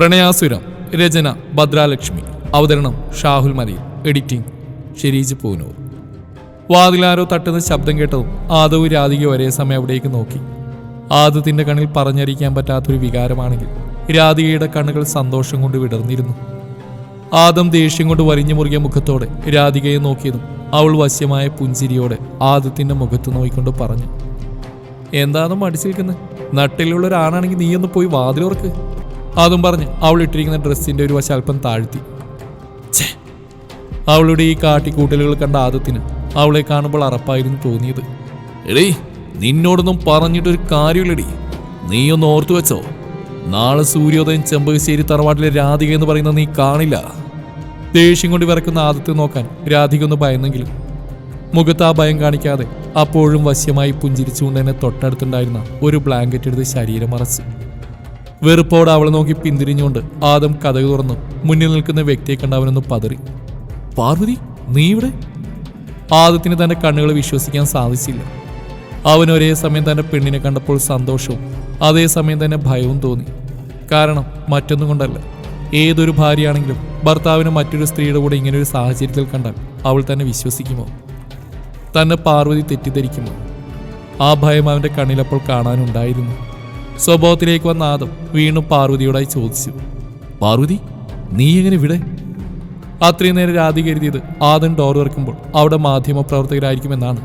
പ്രണയാസുരം രചന ഭദ്രാലക്ഷ്മി അവതരണം ഷാഹുൽ മലയിൽ എഡിറ്റിംഗ് ഷെരീജ് പൂനൂർ. വാതിലാരോ തട്ടുന്ന ശബ്ദം കേട്ടതും ആദവ് രാധിക ഒരേ സമയം അവിടേക്ക് നോക്കി. ആദത്തിന്റെ കണ്ണിൽ പറഞ്ഞറിയിക്കാൻ പറ്റാത്തൊരു വികാരമാണെങ്കിൽ രാധികയുടെ കണ്ണുകൾ സന്തോഷം കൊണ്ട് വിടർന്നിരുന്നു. ആദം ദേഷ്യം കൊണ്ട് വരിഞ്ഞു മുറുകിയ മുഖത്തോടെ രാധികയെ നോക്കിയതും അവൾ വശ്യമായ പുഞ്ചിരിയോടെ ആദത്തിന്റെ മുഖത്ത് നോക്കിക്കൊണ്ട് പറഞ്ഞു. എന്താണെന്ന് മടിച്ചിരിക്കുന്നത് നട്ടിലുള്ള ഒരാണാണെങ്കിൽ നീ ഒന്ന് പോയി വാതിലുറക്ക്. അതും പറഞ്ഞ് അവൾ ഇട്ടിരിക്കുന്ന ഡ്രസ്സിന്റെ ഒരു വശം അല്പം താഴ്ത്തി. അവളുടെ ഈ കാട്ടിക്കൂട്ടലുകൾ കണ്ട ആദത്തിന് അവളെ കാണുമ്പോൾ അറപ്പായിരുന്നു തോന്നിയത്. എടീ നിന്നോടൊന്നും പറഞ്ഞിട്ടൊരു കാര്യമില്ലടി. ഒന്ന് ഓർത്തു വെച്ചോ നാളെ സൂര്യോദയം ചെമ്പകശ്ശേരി തറവാട്ടിലെ രാധിക എന്ന് പറയുന്നത് നീ കാണില്ല. ദേഷ്യം കൊണ്ട് വിറക്കുന്ന ആദത്തെ നോക്കാൻ രാധിക ഒന്ന് ഭയന്നെങ്കിലും മുഖത്ത് ആ ഭയം കാണിക്കാതെ അപ്പോഴും വശ്യമായി പുഞ്ചിരിച്ചുകൊണ്ട് തന്നെ തൊട്ടടുത്തുണ്ടായിരുന്ന ഒരു ബ്ലാങ്കറ്റ് എടുത്ത് ശരീരം മറച്ച് വെറുപ്പോടെ അവളെ നോക്കി പിന്തിരിഞ്ഞുകൊണ്ട് ആദം കഥകൾ തുറന്നു. മുന്നിൽ നിൽക്കുന്ന വ്യക്തിയെ കണ്ട് അവനൊന്ന് പതറി. പാർവതി നീ ഇവിടെ? ആദത്തിന് തന്റെ കണ്ണുകൾ വിശ്വസിക്കാൻ സാധിച്ചില്ല. അവൻ ഒരേ സമയം തന്റെ പെണ്ണിനെ കണ്ടപ്പോൾ സന്തോഷവും അതേസമയം തന്നെ ഭയവും തോന്നി. കാരണം മറ്റൊന്നും കൊണ്ടല്ല. ഏതൊരു ഭാര്യയാണെങ്കിലും ഭർത്താവിന് മറ്റൊരു സ്ത്രീയുടെ കൂടെ ഇങ്ങനെ ഒരു സാഹചര്യത്തിൽ കണ്ടാൽ അവൾ തന്നെ വിശ്വസിക്കുമോ? തന്നെ പാർവതി തെറ്റിദ്ധരിക്കുമോ? ആ ഭയം അവന്റെ കണ്ണിലപ്പോൾ കാണാനുണ്ടായിരുന്നു. സ്വഭാവത്തിലേക്ക് വന്ന ആദം വീണ്ടും പാർവതിയോടായി ചോദിച്ചു പാർവതി നീ എങ്ങനെ ഇവിടെ? അത്രയും നേരം രാധി കരുതിയത് ആദൻ ഡോർ തുറക്കുമ്പോൾ അവിടെ മാധ്യമ പ്രവർത്തകരായിരിക്കുമെന്നാണ്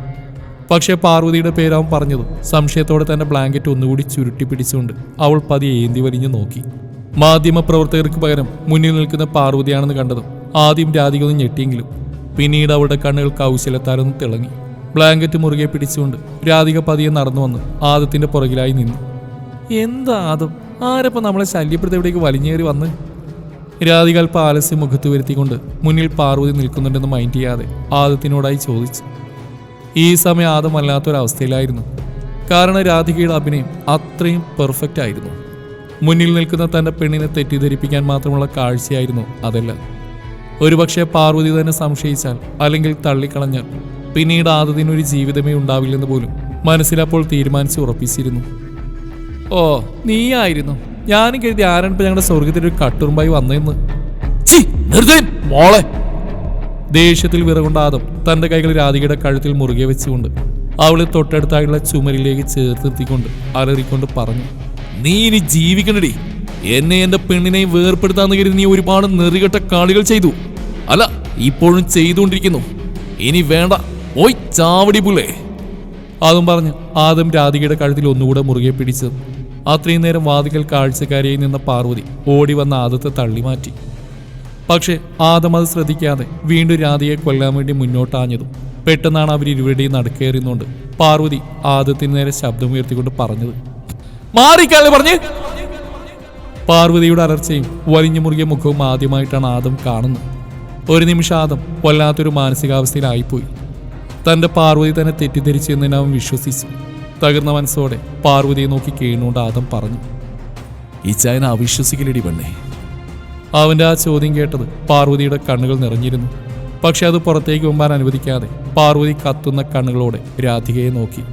പക്ഷേ പാർവതിയുടെ പേരാവും പറഞ്ഞത് സംശയത്തോടെ തന്റെ ബ്ലാങ്കറ്റ് ഒന്നുകൂടി ചുരുട്ടി പിടിച്ചുകൊണ്ട് അവൾ പതി ഏന്തി വലിഞ്ഞു നോക്കി. മാധ്യമ പ്രവർത്തകർക്ക് പകരം മുന്നിൽ നിൽക്കുന്ന പാർവതിയാണെന്ന് കണ്ടതും ആദ്യം രാധിക ഒന്ന് ഞെട്ടിയെങ്കിലും പിന്നീട് അവളുടെ കണ്ണുകൾ കൗശലത്താരൊന്ന് തിളങ്ങി. ബ്ലാങ്കറ്റ് മുറുകെ പിടിച്ചുകൊണ്ട് രാധിക പതിയെ നടന്നു വന്ന് ആദത്തിന്റെ പുറകിലായി നിന്നു. എന്താ അതും? ആരപ്പം നമ്മളെ ശല്യപ്പെടുത്തി എവിടേക്ക് വലിഞ്ഞേറി വന്ന്? രാധികാൽ പാലസ്യം മുഖത്ത് വരുത്തിക്കൊണ്ട് മുന്നിൽ പാർവതി നിൽക്കുന്നുണ്ടെന്ന് മൈൻഡ് ചെയ്യാതെ ആദത്തിനോടായി ചോദിച്ചു. ഈ സമയം ആദം വല്ലാത്തൊരവസ്ഥയിലായിരുന്നു കാരണം രാധികയുടെ അഭിനയം അത്രയും പെർഫെക്റ്റ് ആയിരുന്നു. മുന്നിൽ നിൽക്കുന്ന തന്റെ പെണ്ണിനെ തെറ്റിദ്ധരിപ്പിക്കാൻ മാത്രമുള്ള കാഴ്ചയായിരുന്നു അതെല്ലാം. ഒരുപക്ഷെ പാർവതി തന്നെ സംശയിച്ചാൽ അല്ലെങ്കിൽ തള്ളിക്കളഞ്ഞാൽ പിന്നീട് ആദത്തിനൊരു ജീവിതമേ ഉണ്ടാവില്ലെന്ന് പോലും മനസ്സിലപ്പോൾ തീരുമാനിച്ച് ഉറപ്പിച്ചിരുന്നു. ഓ നീയായിരുന്നു. ഞാനും കരുതി ആരാണ് ഇപ്പൊ ഞങ്ങളുടെ സ്വർഗത്തിൽ ഒരു കട്ടുറുമ്പായി വന്നെന്ന്. മോളെ. ദേഷ്യത്തിൽ വിറകൊണ്ട തന്റെ കൈകൾ രാധികയുടെ കഴുത്തിൽ മുറുകെ വെച്ചുകൊണ്ട് അവളെ തൊട്ടടുത്തായുള്ള ചുമരിലേക്ക് ചേർത്ത് എത്തിക്കൊണ്ട് അലറിക്കൊണ്ട് പറഞ്ഞു നീ ഇനി ജീവിക്കണടി. എന്നെ എന്റെ പെണ്ണിനെയും വേർപ്പെടുത്താന്ന് കരുതി നീ ഒരുപാട് നെറികെട്ട കാളികൾ ചെയ്തു. അല്ല ഇപ്പോഴും ചെയ്തുകൊണ്ടിരിക്കുന്നു. ഇനി വേണ്ട ഓയ് ചാവടി പുല്ലേ അതും പറഞ്ഞ് ആദം രാധികയുടെ കഴുത്തിൽ ഒന്നുകൂടെ മുറുകെ പിടിച്ചത് അത്രയും നേരം വാതിക്കൽ കാഴ്ചക്കാരിയിൽ നിന്ന പാർവതി ഓടി വന്ന ആദത്തെ തള്ളിമാറ്റി. പക്ഷേ ആദം അത് ശ്രദ്ധിക്കാതെ വീണ്ടും രാധയെ കൊല്ലാൻ വേണ്ടി മുന്നോട്ടാഞ്ഞതും പെട്ടെന്നാണ് അവർ ഇരുവരുടെയും നടുക്കേറിയുന്നുണ്ട് പാർവതി ആദത്തിന് നേരെ ശബ്ദമുയർത്തിക്കൊണ്ട് പറഞ്ഞത്. മാറിക്കാളെ പറഞ്ഞ്. പാർവതിയുടെ അലർച്ചയും വലിഞ്ഞു മുറുകിയ മുഖവും ആദ്യമായിട്ടാണ് ആദം കാണുന്നത്. ഒരു നിമിഷം ആദം വല്ലാത്തൊരു മാനസികാവസ്ഥയിലായിപ്പോയി. തന്റെ പാർവതി തന്നെ തെറ്റിദ്ധരിച്ചു എന്നതിനവൻ വിശ്വസിച്ചു. തകർന്ന മനസ്സോടെ പാർവതിയെ നോക്കി കീണുകൊണ്ട് ആദം പറഞ്ഞു ഈ ചായന അവിശ്വസിക്കലടി പെണ്ണേ. അവന്റെ ആ ചോദ്യം കേട്ടത് പാർവതിയുടെ കണ്ണുകൾ നിറഞ്ഞിരുന്നു. പക്ഷെ അത് പുറത്തേക്ക് പോകാൻ അനുവദിക്കാതെ പാർവതി കത്തുന്ന കണ്ണുകളോടെ രാധികയെ നോക്കി.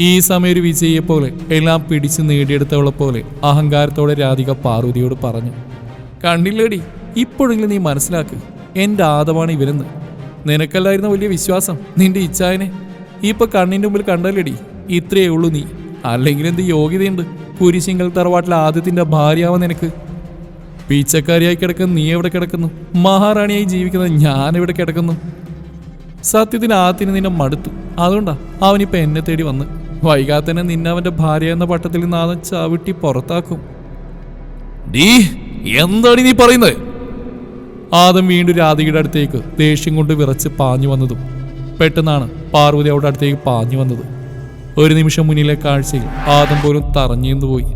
ഈ സമയം ഒരു വിജയിയെ പോലെ എല്ലാം പിടിച്ച് നേടിയെടുത്തവളെ പോലെ അഹങ്കാരത്തോടെ രാധിക പാർവതിയോട് പറഞ്ഞു കണ്ടില്ലേടി ഇപ്പോഴെങ്കിലും നീ മനസ്സിലാക്ക് എന്റെ ആദമാണ് ഇവരെന്ന് നിനക്കല്ലായിരുന്ന വലിയ വിശ്വാസം നിന്റെ ഇച്ഛായനെ. ഇപ്പൊ കണ്ണിന്റെ മുമ്പിൽ കണ്ടല്ലേടി ഇത്രയേ ഉള്ളൂ നീ. അല്ലെങ്കിൽ എന്ത് യോഗ്യതയുണ്ട് കുരിശിങ്കൽ തറവാട്ടിലെ ആദ്യത്തിന്റെ ഭാര്യയാവാൻ നിനക്ക്. പീച്ചക്കാരിയായി കിടക്കുന്ന നീ എവിടെ കിടക്കുന്നു? മഹാറാണിയായി ജീവിക്കുന്ന ഞാൻ എവിടെ കിടക്കുന്നു? സത്യത്തിന് ആത്തിന് നിന്നെ മടുത്തു. അതുകൊണ്ടാ അവനിപ്പോ എന്നെ തേടി വന്ന്. വൈകാതെ തന്നെ നിന്നെ അവന്റെ ഭാര്യ എന്ന പട്ടത്തിൽ നിന്ന് ആദം ചവിട്ടി പുറത്താക്കും. നീ എന്താണ് നീ പറയുന്നത് ആദം വീണ്ടും രാധികയുടെ അടുത്തേക്ക് ദേഷ്യം കൊണ്ട് വിറച്ച് പാഞ്ഞു വന്നതും പെട്ടെന്നാണ് പാർവതി അവിടെ അടുത്തേക്ക് പാഞ്ഞു വന്നത്. ഒരു നിമിഷം മുന്നിലെ കാഴ്ചയിൽ ആദം പോലും തറഞ്ഞു പോയി.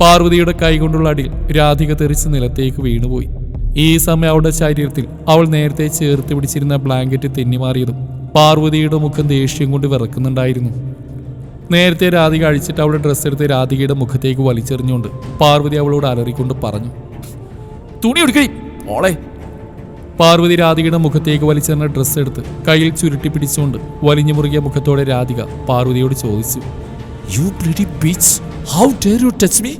പാർവതിയുടെ കൈകൊണ്ടുള്ള അടിയിൽ രാധിക തെറിച്ച് നിലത്തേക്ക് വീണുപോയി. ഈ സമയം അവളുടെ ശരീരത്തിൽ അവൾ നേരത്തെ ചേർത്ത് പിടിച്ചിരുന്ന ബ്ലാങ്കറ്റ് തെന്നിമാറിയതും പാർവതിയുടെ മുഖം ദേഷ്യം കൊണ്ട് വിറക്കുന്നുണ്ടായിരുന്നു. നേരത്തെ രാധിക അഴിച്ചിട്ട് അവളുടെ ഡ്രസ്സ് എടുത്ത് രാധികയുടെ മുഖത്തേക്ക് വലിച്ചെറിഞ്ഞുകൊണ്ട് പാർവതി അവളോട് അലറിക്കൊണ്ട് പറഞ്ഞു തുണി എടുക്കേ മോളെ പാർവതി രാധികയുടെ മുഖത്തേക്ക് വലിച്ചെറിഞ്ഞ ഡ്രസ്സ് എടുത്ത് കയ്യിൽ ചുരുട്ടി പിടിച്ചുകൊണ്ട് വലിഞ്ഞു മുറുകിയ മുഖത്തോടെ രാധിക പാർവതിയോട് ചോദിച്ചു you bloody bitch how dare you touch me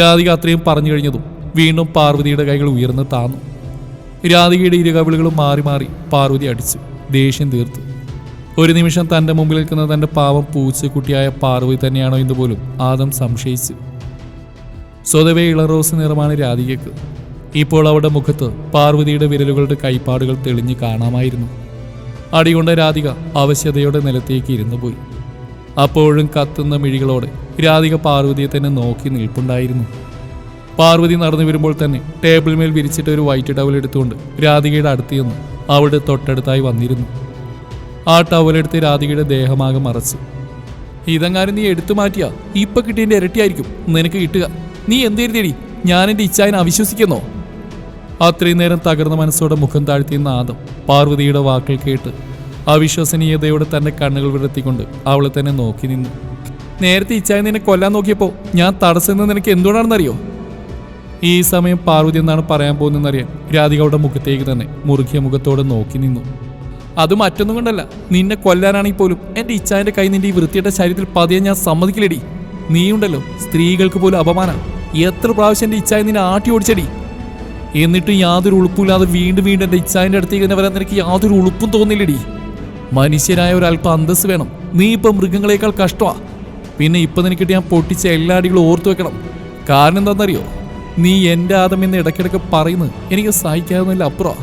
Radhika അത്രയും പറഞ്ഞു കഴിഞ്ഞതും വീണ്ടും പാർവതിയുടെ കൈകൾ ഉയർന്ന് താന്നു. രാധികയുടെ ഇരുകവിളുകളും മാറി മാറി പാർവതി അടിച്ചു ദേഷ്യം തീർത്തു. ഒരു നിമിഷം തന്റെ മുമ്പിൽ നിൽക്കുന്ന തന്റെ പാവം പൂച്ചക്കുട്ടിയായ പാർവതി തന്നെയാണോ എന്ന് പോലും ആദം സംശയിച്ചു. സ്വതവേ ഇളറോസ് നിറമാണ് രാധികയ്ക്ക്. ഇപ്പോൾ അവളുടെ മുഖത്ത് പാർവതിയുടെ വിരലുകളുടെ കൈപ്പാടുകൾ തെളിഞ്ഞു കാണാമായിരുന്നു. അടികൊണ്ട രാധിക അവശ്യതയോടെ നിലത്തേക്ക് ഇരുന്നു പോയി. അപ്പോഴും കത്തുന്ന മിഴികളോടെ രാധിക പാർവതിയെ തന്നെ നോക്കി നിൽപ്പുണ്ടായിരുന്നു. പാർവതി നടന്നു വരുമ്പോൾ തന്നെ ടേബിൾ മേൽ വിരിച്ചിട്ട് ഒരു വൈറ്റ് ടവൽ എടുത്തുകൊണ്ട് രാധികയുടെ അടുത്ത് ചെന്ന് അവളുടെ തൊട്ടടുത്തായി വന്നിരുന്നു. ആ ടവലെടുത്ത് രാധികയുടെ ദേഹമാകെ മറച്ചു. ഇതങ്ങാനും നീ എടുത്തു മാറ്റിയാ? ഇപ്പൊ കിട്ടിയതിന്റെ ഇരട്ടിയായിരിക്കും. നിനക്ക് കിട്ടുക. നീ എന്തേരുതേടി ഞാൻ എന്റെ ഇച്ഛായനെ അവിശ്വസിക്കുന്നോ? അത്രയും നേരം തകർന്ന മനസ്സോടെ മുഖം താഴ്ത്തിയ നാദം പാർവതിയുടെ വാക്കുകൾ കേട്ട് അവിശ്വസനീയതയോടെ തന്റെ കണ്ണുകൾ വിടർത്തിക്കൊണ്ട് അവളെ തന്നെ നോക്കി നിന്നു. നേരത്തെ ഇച്ചായ നിന്നെ കൊല്ലാൻ നോക്കിയപ്പോൾ ഞാൻ തടസ്സം നിനക്ക് എന്തുകൊണ്ടാണെന്നറിയോ? ഈ സമയം പാർവതി എന്നാണ് പറയാൻ പോകുന്നതെന്നറിയാൻ രാധിക അവളുടെ മുഖത്തേക്ക് തന്നെ മുറുകിയ മുഖത്തോടെ നോക്കി നിന്നു. അത് മറ്റൊന്നും കൊണ്ടല്ല. നിന്നെ കൊല്ലാനാണെങ്കിൽ പോലും എന്റെ ഇച്ഛാന്റെ കൈ നിന്റെ ഈ വൃത്തിയുടെ ശരീരത്തിൽ പതിയെ ഞാൻ സമ്മതിക്കില്ലടി. നീയുണ്ടല്ലോ സ്ത്രീകൾക്ക് പോലും അപമാനം. എത്ര പ്രാവശ്യം എന്റെ ഇച്ഛായ നിന്നെ ആട്ടി ഓടിച്ചടി. എന്നിട്ട് യാതൊരു ഉളുപ്പില്ലാതെ വീണ്ടും വീണ്ടും എന്റെ ഇച്ഛാന്റെ അടുത്തേക്ക് തന്നെ വരാൻ നിനക്ക് യാതൊരു ഉളുപ്പും തോന്നില്ലടി. മനുഷ്യരായ ഒരല്പം അന്തസ് വേണം. നീ ഇപ്പം മൃഗങ്ങളെക്കാൾ കഷ്ടമാ. പിന്നെ ഇപ്പം നിനക്കിട്ട് ഞാൻ പൊട്ടിച്ച എല്ലാ അടികളും ഓർത്തു വെക്കണം. കാരണം എന്താണെന്നറിയോ? നീ എന്റെ ആദം എന്ന് ഇടയ്ക്കിടയ്ക്ക് പറയുന്നത് എനിക്ക് സഹിക്കാവുന്നില്ല അപ്പുറം.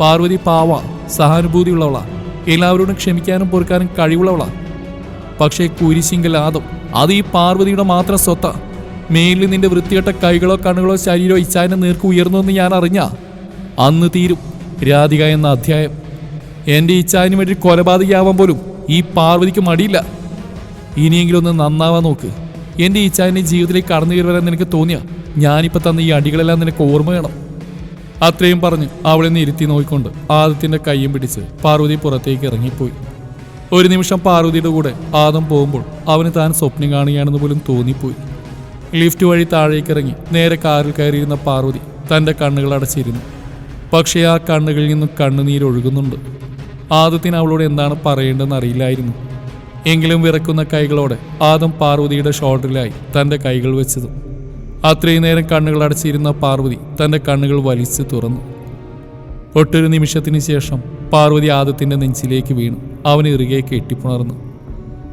പാർവതി പാവ സഹാനുഭൂതിയുള്ളവളാ. എല്ലാവരോടും ക്ഷമിക്കാനും പൊറുക്കാനും കഴിവുള്ളവളാ. പക്ഷേ കുരിശിങ്കൽ ആദം അത് ഈ പാർവതിയുടെ മാത്രം സ്വത്താ. മേലിൽ നിന്റെ വൃത്തികെട്ട കൈകളോ കണ്ണുകളോ ശരീരമോ ഇച്ഛായനെ നേർക്ക് ഉയർന്നു എന്ന് ഞാൻ അറിഞ്ഞ? അന്ന് തീരും. രാധിക എന്ന അധ്യായം. എന്റെ ഇച്ഛായന് വേണ്ടി കൊലപാതകയാവാൻ പോലും ഈ പാർവതിക്ക് മടിയില്ല. ഇനിയെങ്കിലും ഒന്ന് നന്നാവാൻ നോക്ക്. എന്റെ ഇച്ചാനെ ജീവിതത്തിലേക്ക് കടന്നു കയറി വരാൻ നിനക്ക് തോന്നിയ? ഞാനിപ്പോ തന്ന ഈ അടികളെല്ലാം നിനക്ക് ഓർമ്മ വേണം. അത്രയും പറഞ്ഞ് അവളെ നിരുത്തി നോക്കിക്കൊണ്ട് ആദത്തിന്റെ കയ്യും പിടിച്ച് പാർവതി പുറത്തേക്ക് ഇറങ്ങിപ്പോയി. ഒരു നിമിഷം പാർവതിയുടെ കൂടെ ആദം പോകുമ്പോൾ അവന് താൻ സ്വപ്നം കാണുകയാണെന്ന് പോലും തോന്നിപ്പോയി. ലിഫ്റ്റ് വഴി താഴേക്ക് ഇറങ്ങി നേരെ കാറിൽ കയറിയിരുന്ന പാർവതി തന്റെ കണ്ണുകൾ അടച്ചിരുന്നു. പക്ഷേ ആ കണ്ണുകളിൽ നിന്നും കണ്ണുനീരൊഴുകുന്നുണ്ട് ആദത്തിന് അവളോട് എന്താണ് പറയേണ്ടതെന്ന് അറിയില്ലായിരുന്നു. എങ്കിലും വിറക്കുന്ന കൈകളോടെ ആദം പാർവതിയുടെ ഷോൾഡറിലായി തന്റെ കൈകൾ വെച്ചത്. അത്രയും നേരം കണ്ണുകൾ അടച്ചിരുന്ന പാർവതി തന്റെ കണ്ണുകൾ വലിച്ചു തുറന്നു. ഒട്ടൊരു നിമിഷത്തിന് ശേഷം പാർവതി ആദത്തിന്റെ നെഞ്ചിലേക്ക് വീണു. അവന് ഇറുകെ കെട്ടിപ്പുണർന്നു.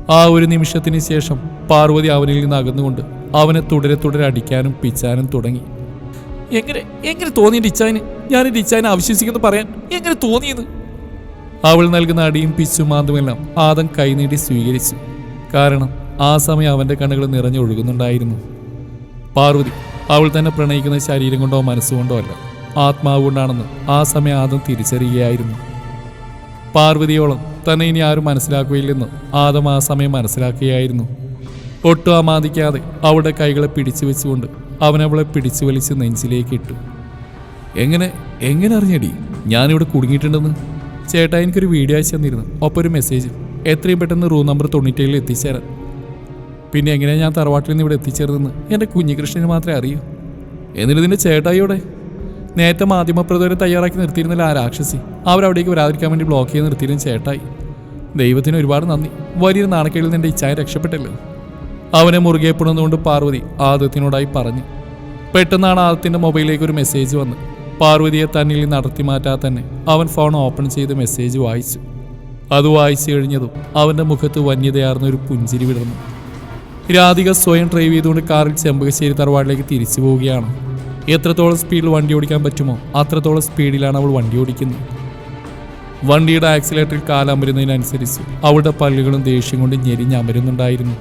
ആ ഒരു നിമിഷത്തിന് ശേഷം പാർവതി അവനിൽ നിന്ന് അകന്നുകൊണ്ട് അവനെ തുടരെ തുടരെ അടിക്കാനും പിച്ചാനും തുടങ്ങി. എങ്ങനെ എങ്ങനെ തോന്നി ഡിച്ചായന്? ഞാൻ ഡിച്ചായനെ അവിശ്വസിക്കുന്നു പറയാൻ. എങ്ങനെ തോന്നിയെന്ന് അവൾ നൽകുന്ന അടിയും പിച്ചും മാന്തുമെല്ലാം ആദം കൈനീട്ടി സ്വീകരിച്ചു. കാരണം ആ സമയം അവന്റെ കണ്ണുകൾ നിറഞ്ഞൊഴുകുന്നുണ്ടായിരുന്നു പാർവതി അവൾ തന്നെ പ്രണയിക്കുന്ന ശരീരം കൊണ്ടോ മനസ്സുകൊണ്ടോ അല്ല. ആത്മാവ് കൊണ്ടാണെന്ന് ആ സമയം ആദം തിരിച്ചറിയുകയായിരുന്നു. പാർവതിയോളം തന്നെ ഇനി ആരും മനസ്സിലാക്കുകയില്ലെന്ന് ആദം ആ സമയം മനസ്സിലാക്കുകയായിരുന്നു. ഒട്ടും അമാദിക്കാതെ അവളുടെ കൈകളെ പിടിച്ചു വെച്ചുകൊണ്ട് അവളെ പിടിച്ചു വലിച്ച് നെഞ്ചിലേക്ക് ഇട്ടു. എങ്ങനെ എങ്ങനെ അറിഞ്ഞടി? ഞാനിവിടെ കുടുങ്ങിയിട്ടുണ്ടെന്ന്? ചേട്ടാ എനിക്കൊരു വീഡിയോ അയച്ചു തന്നിരുന്നു. ഒപ്പം ഒരു മെസ്സേജ് എത്രയും പെട്ടെന്ന് റൂം നമ്പർ തൊണ്ണൂറ്റേഴിൽ എത്തിച്ചേരാൻ. പിന്നെ എങ്ങനെയാ ഞാൻ തറവാട്ടിൽ നിന്ന് ഇവിടെ എത്തിച്ചേർന്നെന്ന് എന്റെ കുഞ്ഞികൃഷ്ണന് മാത്രമേ അറിയൂ. എന്നിട്ട് ഇതിന്റെ ചേട്ടായിയോടെ നേരത്തെ മാധ്യമപ്രവർത്തകരെ തയ്യാറാക്കി നിർത്തിയിരുന്നില്ല ആ രാക്ഷസി. അവരവിടേക്ക് വരാതിരിക്കാൻ വേണ്ടി ബ്ലോക്ക് ചെയ്ത് നിർത്തിയിരുന്ന ചേട്ടായി. ദൈവത്തിന് ഒരുപാട് നന്ദി. വലിയൊരു നാണക്കേടിൽ നിന്ന് എന്റെ ഇച്ഛായ രക്ഷപ്പെട്ടല്ലോ. അവനെ മുറുകെ പിടുന്നുകൊണ്ട് പാർവതി ആദത്തിനോടായി പറഞ്ഞു. പെട്ടെന്നാണ് ആദത്തിന്റെ മൊബൈലിലേക്ക് ഒരു മെസ്സേജ് വന്ന് പാർവതിയെ തന്നിൽ നടത്തി മാറ്റാതെ തന്നെ അവൻ ഫോൺ ഓപ്പൺ ചെയ്ത് മെസ്സേജ് വായിച്ചു. അത് വായിച്ചു കഴിഞ്ഞതും അവന്റെ മുഖത്ത് വന്യതയാർന്ന ഒരു പുഞ്ചിരി വിടർന്നു. രാധിക സ്വയം ഡ്രൈവ് ചെയ്തുകൊണ്ട് കാറിൽ ചെമ്പകശ്ശേരി തറവാടിലേക്ക് തിരിച്ചു പോവുകയാണ്. എത്രത്തോളം സ്പീഡിൽ വണ്ടി ഓടിക്കാൻ പറ്റുമോ അത്രത്തോളം സ്പീഡിലാണ് അവൾ വണ്ടി ഓടിക്കുന്നത്. വണ്ടിയുടെ ആക്സിലേറ്ററിൽ കാലമരുന്നതിനനുസരിച്ച് അവളുടെ പല്ലുകളും ദേഷ്യം കൊണ്ട് ഞെരിഞ്ഞമരുന്നുണ്ടായിരുന്നു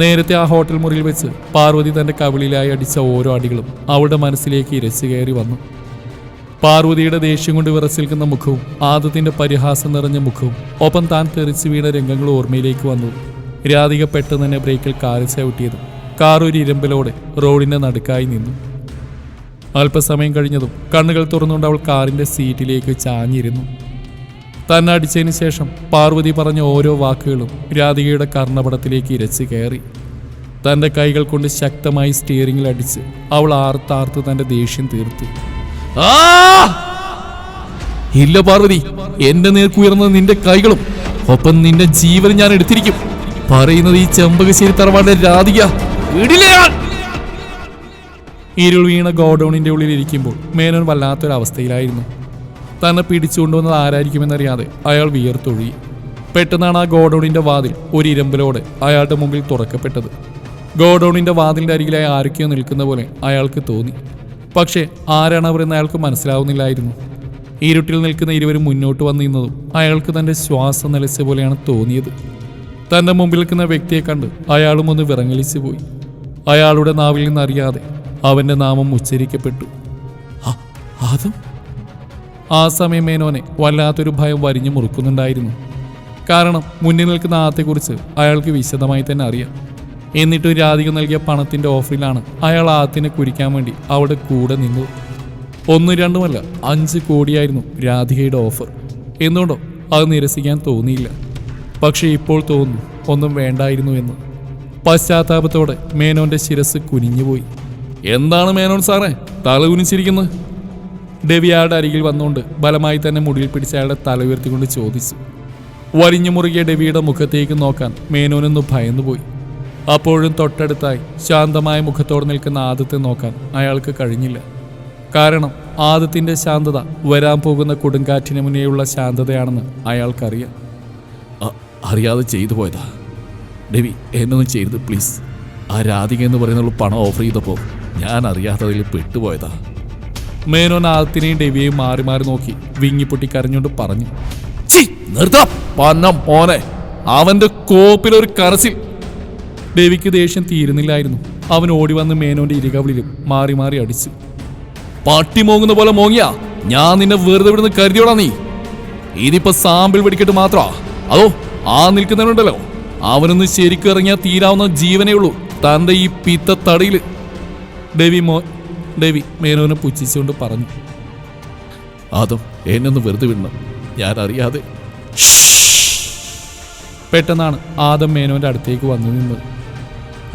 നേരത്തെ ആ ഹോട്ടൽ മുറിയിൽ വെച്ച് പാർവതി തന്റെ കവിളിലായി അടിച്ച ഓരോ അടികളും അവളുടെ മനസ്സിലേക്ക് ഇരച്ചു കയറി വന്നു. പാർവതിയുടെ ദേഷ്യം കൊണ്ട് വിറച്ചിൽക്കുന്ന മുഖവും ആദത്തിന്റെ പരിഹാസം നിറഞ്ഞ മുഖവും ഒപ്പം താൻ തെറിച്ചു വീണ രംഗങ്ങൾ ഓർമ്മയിലേക്ക് വന്നു. രാധിക പെട്ടെന്ന് തന്നെ ബ്രേക്കിൽ കാറ് ചവിട്ടിയതും കാർ ഒരു ഇരമ്പലോടെ റോഡിന്റെ നടുക്കായി നിന്നു. അല്പസമയം കഴിഞ്ഞതും കണ്ണുകൾ തുറന്നുകൊണ്ട് അവൾ കാറിന്റെ സീറ്റിലേക്ക് ചാഞ്ഞിരുന്നു. തന്നെ അടിച്ചതിന് ശേഷം പാർവതി പറഞ്ഞ ഓരോ വാക്കുകളും രാധികയുടെ കർണപടത്തിലേക്ക് ഇരച്ചു കയറി തന്റെ കൈകൾ കൊണ്ട് ശക്തമായി സ്റ്റിയറിംഗിൽ അടിച്ച് അവൾ ആർത്താർത്ത് തന്റെ ദേഷ്യം തീർത്തു! ഇല്ല പാർവതി എന്റെ നേർക്കുയർന്നത് നിന്റെ കൈകളും ഒപ്പം നിന്റെ ജീവൻ ഞാൻ എടുത്തിരിക്കും പറയുന്നത് ഈ ചെമ്പകശ്ശേരി തറവാടിന്റെ രാധിക! ഇരുൾ വീണ ഗോഡൌണിന്റെ ഉള്ളിൽ ഇരിക്കുമ്പോൾ മേനോൻ വല്ലാത്തൊരവസ്ഥയിലായിരുന്നു തന്നെ പിടിച്ചുകൊണ്ടുവന്നത് ആരായിരിക്കുമെന്നറിയാതെ അയാൾ വിയർത്തൊഴുകി. പെട്ടെന്നാണ് ആ ഗോഡൌണിന്റെ വാതിൽ ഒരു ഇരമ്പലോടെ അയാളുടെ മുമ്പിൽ തുറക്കപ്പെട്ടത്. ഗോഡൌണിന്റെ വാതിലിന്റെ അരികിലായി ആരൊക്കെയോ നിൽക്കുന്ന പോലെ അയാൾക്ക് തോന്നി. പക്ഷേ ആരാണ് അവർ എന്ന് അയാൾക്ക് മനസ്സിലാവുന്നില്ലായിരുന്നു. ഇരുട്ടിൽ നിൽക്കുന്ന ഇരുവരും മുന്നോട്ട് വന്നു നിന്നതും അയാൾക്ക് തന്റെ ശ്വാസം നിലച്ച പോലെയാണ് തോന്നിയത്. തന്റെ മുമ്പിൽ നിൽക്കുന്ന വ്യക്തിയെ കണ്ട് അയാളും ഒന്ന് വിറങ്ങലിച്ചു പോയി. അയാളുടെ നാവിൽ നിന്നറിയാതെ അവന്റെ നാമം ഉച്ചരിക്കപ്പെട്ടു. "ആ- ആദം ആ സമയം മേനോനെ വല്ലാത്തൊരു ഭയം വരിഞ്ഞു മുറുക്കുന്നുണ്ടായിരുന്നു. കാരണം മുന്നിൽ നിൽക്കുന്ന ആത്തെക്കുറിച്ച് അയാൾക്ക് വിശദമായി തന്നെ അറിയാം. എന്നിട്ട് രാധിക നൽകിയ പണത്തിന്റെ ഓഫറിലാണ് അയാൾ ആത്തിനെ കുരിക്കാൻ വേണ്ടി അവിടെ കൂടെ നിന്നത്. ഒന്നും രണ്ടുമല്ല അഞ്ച് കോടിയായിരുന്നു രാധികയുടെ ഓഫർ. എന്തുകൊണ്ടോ അത് നിരസിക്കാൻ തോന്നിയില്ല. പക്ഷേ ഇപ്പോൾ തോന്നുന്നു ഒന്നും വേണ്ടായിരുന്നു എന്ന്. പശ്ചാത്താപത്തോടെ മേനോന്റെ ശിരസ് കുനിഞ്ഞുപോയി. എന്താണ് മേനോൻ സാറേ തല കുനിച്ചിരിക്കുന്നത്? ഡെവി അയാളുടെ അരികിൽ വന്നുകൊണ്ട് ബലമായി തന്നെ മുടിയിൽ പിടിച്ച് അയാളുടെ തല ഉയർത്തിക്കൊണ്ട് ചോദിച്ചു. വരിഞ്ഞു മുറുകിയ ഡെവിയുടെ മുഖത്തേക്ക് നോക്കാൻ മേനോനൊന്ന് ഭയന്നുപോയി അപ്പോഴും തൊട്ടടുത്തായി ശാന്തമായ മുഖത്തോടെ നിൽക്കുന്ന ആദത്തെ നോക്കാൻ അയാൾക്ക് കഴിഞ്ഞില്ല. കാരണം ആദത്തിന്റെ ശാന്തത വരാൻ പോകുന്ന കൊടുങ്കാറ്റിന് മുന്നേയുള്ള ശാന്തതയാണെന്ന് അയാൾക്കറിയാം. അറിയാതെ ചെയ്തു പോയതാ. ഡെവി എന്നൊന്നും ചെയ്യരുത് പ്ലീസ്. ആ രാധിക എന്ന് പറയുന്ന പണം ഓഫർ ചെയ്തപ്പോൾ ഞാൻ അറിയാത്തതിൽ പെട്ടുപോയതാ. മേനോൻ ആദത്തിനെയും ഡെവിയെയും മാറി മാറി നോക്കി വിങ്ങിപ്പൊട്ടി കരഞ്ഞുകൊണ്ട് പറഞ്ഞു "ഛീ, നിർത്താ പന്നം മോനെ. അവന്റെ കോപ്പിലൊരു കറസിൽ ഡെവിക്ക് ദേഷ്യം തീരുന്നില്ലായിരുന്നു. അവൻ ഓടി വന്ന് മേനോന്റെ ഇരികവിളിലും മാറി മാറി അടിച്ചു. പട്ടി മോങ്ങുന്ന പോലെ മോങ്ങിയാ. ഞാൻ നിന്നെ വെറുതെ വിടുന്ന് കരുതിയോടാ നീ. ഇനിയിപ്പോ സാമ്പിൾ വെടിക്കെട്ട് മാത്രമാ അതോ ആ നിൽക്കുന്നവനുണ്ടല്ലോ അവനൊന്ന് ശരിക്കും ഇറങ്ങിയാൽ തീരാവുന്ന ജീവനേ ഉള്ളൂ തന്റെ ഈ പിത്ത തടിയിൽ ഡെവി മോ ഡെവി മേനോനെ പുച്ഛിച്ചുകൊണ്ട് പറഞ്ഞു. അതും എന്നൊന്ന് വെറുതെ വിടണം. ഞാൻ അറിയാതെ പെട്ടെന്നാണ് ആദം മേനോന്റെ അടുത്തേക്ക് വന്നു നിന്നത്.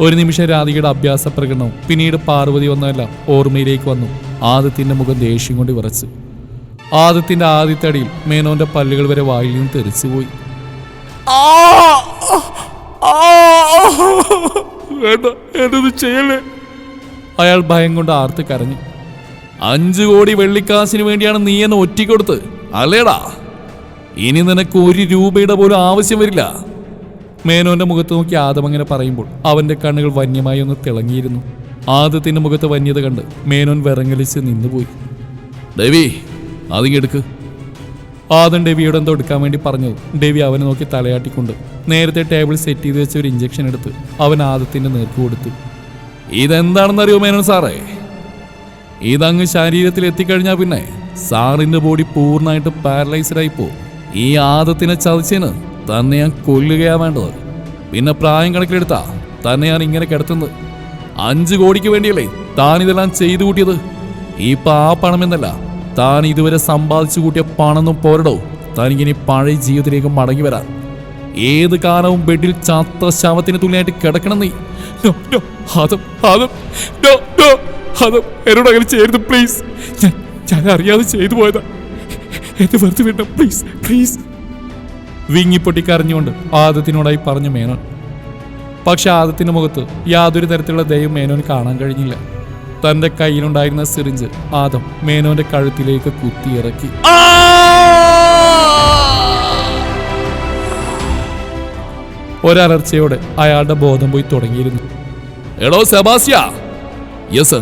ഒരു നിമിഷം രാധികയുടെ അഭ്യാസ പ്രകടനവും പിന്നീട് പാർവതി വന്നതെല്ലാം ഓർമ്മയിലേക്ക് വന്നു. ആദത്തിന്റെ മുഖം ദേഷ്യം കൊണ്ട് വിറച്ചു. ആദത്തിന്റെ ആദ്യത്തെ അടിയിൽ മേനോന്റെ പല്ലുകൾ വരെ വായിൽ നിന്ന് തെറിച്ചുപോയി വേണ്ട എന്നത് ചെയ്യല്ലേ? അയാൾ ഭയം കൊണ്ട് ആർത്ത് കരഞ്ഞു. അഞ്ചു കോടി വെള്ളിക്കാശിന് വേണ്ടിയാണ് നീ എന്നെ ഒറ്റിക്കൊടുത്ത് അല്ലേടാ? ഇനി നിനക്ക് ഒരു രൂപയുടെ പോലും ആവശ്യം വരില്ല. മേനോന്റെ മുഖത്ത് നോക്കി ആദം അങ്ങനെ പറയുമ്പോൾ അവന്റെ കണ്ണുകൾ വന്യമായി ഒന്ന് തിളങ്ങിയിരുന്നു. ആദത്തിന്റെ മുഖത്ത് വന്യത കണ്ട് മേനോൻ വിറങ്ങലിച്ച് നിന്നുപോയി. ദേവി അതിങ്ങെടുക്ക് ആദം ഡെവിയോട് എന്തോ എടുക്കാൻ വേണ്ടി പറഞ്ഞത് ഡെവി അവനെ നോക്കി തലയാട്ടിക്കൊണ്ട് നേരത്തെ ടേബിൾ സെറ്റ് ചെയ്ത് വെച്ച ഒരു ഇഞ്ചക്ഷൻ എടുത്ത് അവൻ ആദത്തിന്റെ നേർക്ക് കൊടുത്തു. ഇതെന്താണെന്നറിയോ മേനോൻ സാറേ? ഇതങ്ങ് ശരീരത്തിൽ എത്തിക്കഴിഞ്ഞാൽ പിന്നെ സാറിന്റെ ബോഡി പൂർണമായിട്ട് പാരലൈസ്ഡ് ആയി പോകും ഈ ആദത്തിനെ ചതിച്ചതിന് തന്നെ ഞാൻ കൊല്ലുകയാ വേണ്ടത്. പിന്നെ പ്രായം കണക്കിലെടുത്താ തന്നെ ഞാൻ ഇങ്ങനെ കിടത്തുന്നത്. അഞ്ച് കോടിക്ക് വേണ്ടിയല്ലേ താൻ ഇതെല്ലാം ചെയ്തു കൂട്ടിയത്? ഇപ്പൊ ആ പണമെന്നല്ല താൻ ഇതുവരെ സമ്പാദിച്ചു കൂട്ടിയ പണമൊന്നും പോരടോ. തനിക്കിനി പഴയ ജീവിതത്തിലേക്ക് മടങ്ങി വരാൻ. ഏത് കാലവും ബെഡിൽ ചാത്ത ശവത്തിന് തുല്യമായിട്ട് കിടക്കണം നീ. എന്നോട് അങ്ങനെ ചെയ്യരുത് പ്ലീസ് ഞാൻ അറിയാതെ ചെയ്തു പോയതാ. എന്നെ വെറുതെ വിടണം പ്ലീസ് പ്ലീസ് വിങ്ങിപ്പൊട്ടി കരഞ്ഞുകൊണ്ട് ആദത്തിനോടായി പറഞ്ഞു മേനോൻ. പക്ഷെ ആദത്തിന്റെ മുഖത്ത് യാതൊരു തരത്തിലുള്ള ദയവും മേനോന് കാണാൻ കഴിഞ്ഞില്ല. തന്റെ കയ്യിലുണ്ടായിരുന്ന സിറിഞ്ച് ആദം മേനോന്റെ കഴുത്തിലേക്ക് കുത്തിയിറക്കി. ഒരലർച്ചയോടെ അയാളുടെ ബോധം പോയി തുടങ്ങിയിരുന്നു. എടോ സെബാസ്യ. യെസ്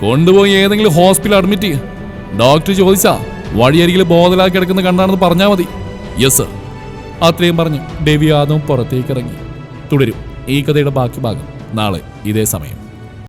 കൊണ്ടുപോയി ഏതെങ്കിലും ഹോസ്പിറ്റൽ അഡ്മിറ്റ് ചെയ്യ. ഡോക്ടർ ചോദിച്ചാ വഴിയരികിൽ ബോധലാക്കി കിടക്കുന്ന കണ്ടാണെന്ന് പറഞ്ഞാൽ മതി. യെസ് അത്രയും പറഞ്ഞ് ഡെവി ആദവും പുറത്തേക്ക് ഇറങ്ങി. തുടരും. ഈ കഥയുടെ ബാക്കി ഭാഗം നാളെ ഇതേ സമയം.